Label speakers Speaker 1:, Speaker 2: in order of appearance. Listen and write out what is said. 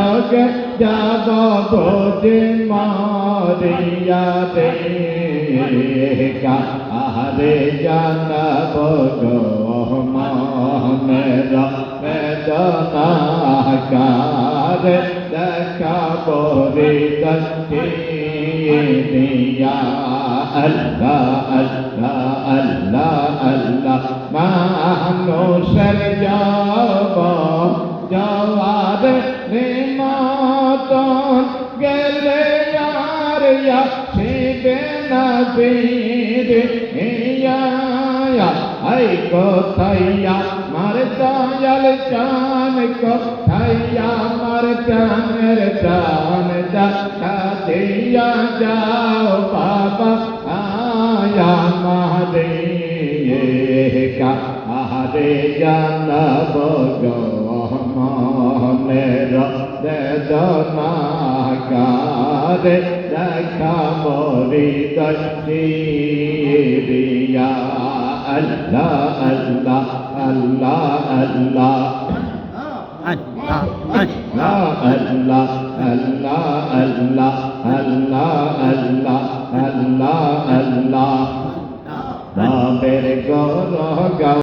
Speaker 1: রগে যাব বোঝে মারিয়া রে কারে জানব গো মনের বেদনা কারে দেখাব রে দশে দিয়া আল্লাহ আল্লাহ আল্লাহ আল্লাহ। মানুষের যাব যাওয়ার আর শিবে না বীর ইয়া আই কোথাইয়া মার দয়াল চান, কোথাইয়া মার চানের চান দেখা দিয়া যাও বাবা, আয়া মারে কা আরে জানব গো মনের বেদনা? সাজে রাখা মরি দশিয়া আল্লাহ আল্লাহ আল্লাহ আল্লাহ। আল্লাহ আল্লাহ আল্লাহ আল্লাহ আল্লাহ আল্লাহ আল্লাহ